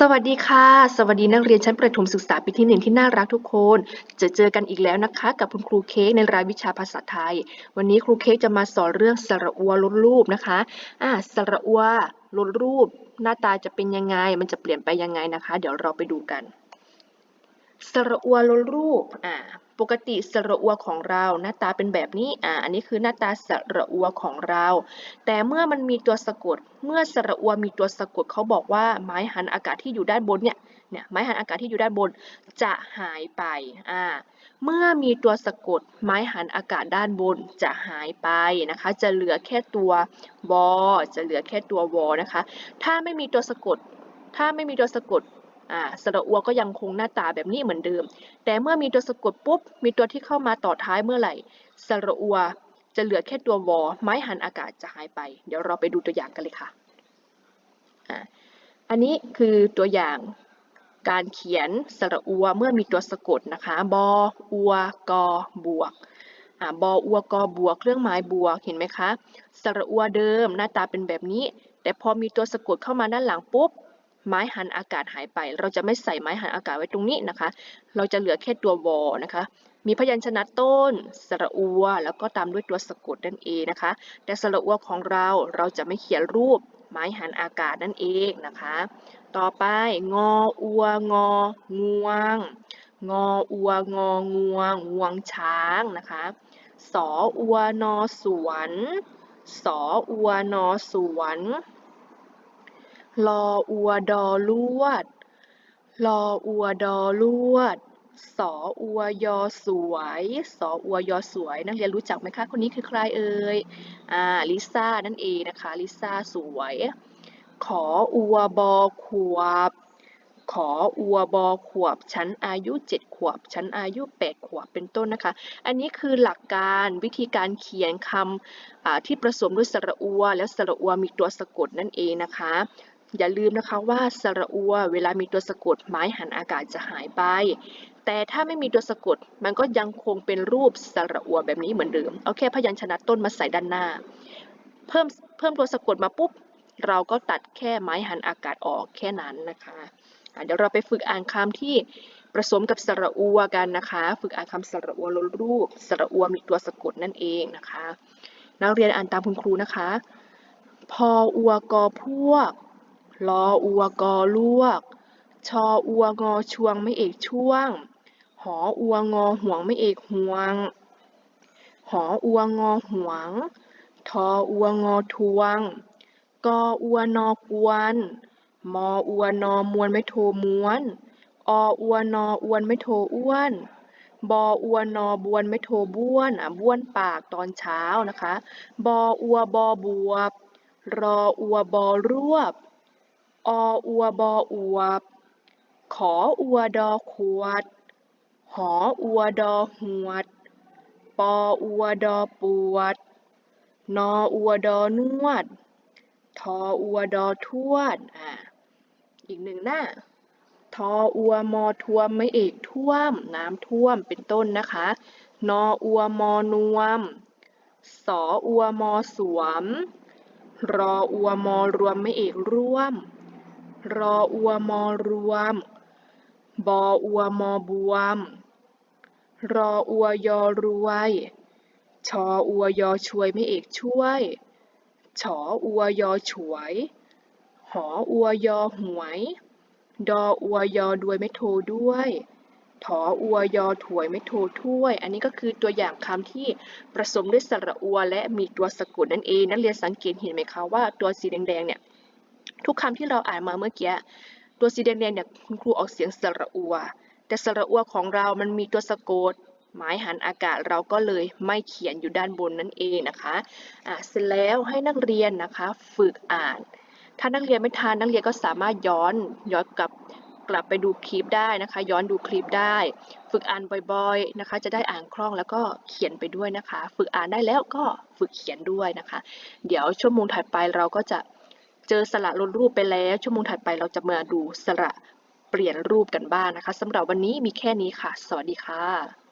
สวัสดีค่ะ สวัสดีนักเรียนชั้นประถมศึกษาปีที่หนึ่งที่น่ารักทุกคน จะเจอกันอีกแล้วนะคะ กับคุณครูเค้กในรายวิชาภาษาไทย วันนี้ครูเค้กจะมาสอนเรื่องสระอัวลดรูปนะคะอ่าสระอัวลดรูป หน้าตาจะเป็นยังไง มันจะเปลี่ยนไปยังไงนะคะ เดี๋ยวเราไปดูกัน สระอัวลดรูปอ่า ปกติสระอัวของเรา หน้าตาเป็นแบบนี้ อ่า อันนี้คือหน้าตาสระอัวของเรา แต่เมื่อมันมีตัวสะกด เมื่อสระอัวมีตัวสะกดเขาบอกว่าไม้หันอากาศที่อยู่ด้านบนเนี่ย เนี่ยไม้หันอากาศที่อยู่ด้านบนจะหายไป อ่า เมื่อมีตัวสะกด ไม้หันอากาศด้านบนจะหายไปนะคะ จะเหลือแค่ตัววอจะเหลือแค่ตัววอนะคะ ถ้าไม่มีตัวสะกด ถ้าไม่มีตัวสะกด อ่าสระอัวก็ยังคงหน้าตาแบบนี้เหมือนเดิม แต่เมื่อมีตัวสะกดปุ๊บ มีตัวที่เข้ามาต่อท้ายเมื่อไหร่สระอัวจะเหลือแค่ตัววอไม้หันอากาศจะหายไป เดี๋ยวเราไปดูตัวอย่างกันเลยค่ะอ่าอันนี้คือตัวอย่างการเขียนสระอัวเมื่อมีตัวสะกดนะคะ บอ อัว กอ บวกอ่าบอ อัว กอ บวก เครื่องหมายบวก เห็นไหมคะ สระอัวเดิมหน้าตาเป็นแบบนี้ แต่พอมีตัวสะกดเข้ามาด้านหลังปุ๊บ ไม้หันอากาศหายไป เราจะไม่ใส่ไม้หันอากาศไว้ตรงนี้นะคะ เราจะเหลือแค่ตัววอนะคะ มีพยัญชนะต้น สระอัว แล้วก็ตามด้วยตัวสะกดนั่นเองนะคะ แต่สระอัวของเราเราจะไม่เขียนรูปไม้หันอากาศนั่นเองนะคะ ต่อไปงออัวงองวง งออัวงองวงงวงช้างนะคะสออัวนอสวนสออัวนอสวน ลออัวดอลวด ลออัวดอลวด สออัวยอสวย สออัวยอสวย นักเรียนรู้จักไหมคะ คนนี้คือใครเอ่ย อ่า ลิซ่านั่นเองนะคะ ลิซ่าสวย ขออัวบอขวบ ขออัวบอขวบฉันอายุเจ็ดขวบฉันอายุแปดขวบ เป็นต้นนะคะ อันนี้คือหลักการวิธีการเขียนคำที่ผสมด้วยสระอัว แล้วสระอัวมีตัวสะกดนั่นเองนะคะ อย่าลืมนะคะว่าสระอัวเวลามีตัวสะกดไม้หันอากาศจะหายไป แต่ถ้าไม่มีตัวสะกดมันก็ยังคงเป็นรูปสระอัวแบบนี้เหมือนเดิมเอาแค่พยัญชนะต้นมาใส่ด้านหน้า เพิ่มเพิ่มตัวสะกดมาปุ๊บ เราก็ตัดแค่ไม้หันอากาศออกแค่นั้นนะคะเดี๋ยวเราไปฝึกอ่านคำที่ผสมกับสระอัวกันนะคะ ฝึกอ่านคำสระอัวลดรูปสระอัวมีตัวสะกดนั่นเองนะคะ นักเรียนอ่านตามคุณครูนะคะ พออัวกอพวก ลออัวกอลวก ชออัวงอช่วงไม่เอกช่วง หออัวงอห่วงไม่เอกห่วง หออัวงอห่วง ทออัวงอทวง กออัวนอกวน มออัวนอมวนไม่โทม้วน ออัวนออวนไม่โทอ้วนบออัวนอบวนไม่โทบ้วนอะบ้วนปากตอนเช้านะคะ บออัวบอบวบ รออัวบอรวบ ออัว บออวบ ขออัว ดอ ขวด หออัว ดอ หวด ปออัว ดอ ปวด นออัว ดอ นวด ทออัว ดอ ทวด อ่า อีกหนึ่งหน้า ทออัว มอทวม ไม่เอกท่วม น้ำท่วม เป็นต้นนะคะ นออัว มอนวม สออัว มอสวม รออัว มอรวม ไม่เอกร่วม รออัวมอรวม บออัวมอบวม รออัวยอรวย ชออัวยอช่วยไม่เอกช่วย ฉออัวยอฉวย หออัวยอหวย ดออัวยอด้วยไม่โทด้วยถออัวยอถวยไม่โทถ้วย อันนี้ก็คือตัวอย่างคำที่ผสมด้วยสระอัว และมีตัวสะกดนั่นเอง นักเรียนสังเกตเห็นไหมคะว่าตัวสีแดงๆเนี่ย ทุกคำที่เราอ่านมาเมื่อกี้ ตัวสีแดงๆเนี่ยคุณครูออกเสียงสระอัว แต่สระอัวของเรามันมีตัวสะกดหมายหันอากาศเราก็เลยไม่เขียนอยู่ด้านบนนั่นเองนะคะอะเสร็จแล้วให้นักเรียนนะคะฝึกอ่าน ถ้านักเรียนไม่ทานนักเรียนก็สามารถย้อนย้อนกลับกลับไปดูคลิปได้นะคะ ย้อนดูคลิปได้ ฝึกอ่านบ่อยๆนะคะ จะได้อ่านคล่องแล้วก็เขียนไปด้วยนะคะ ฝึกอ่านได้แล้วก็ฝึกเขียนด้วยนะคะ เดี๋ยวชั่วโมงถัดไปเราก็จะ เจอสระลดรูปไปแล้ว ชั่วโมงถัดไปเราจะมาดูสระเปลี่ยนรูปกันบ้างนะคะสำหรับวันนี้มีแค่นี้ค่ะ สวัสดีค่ะ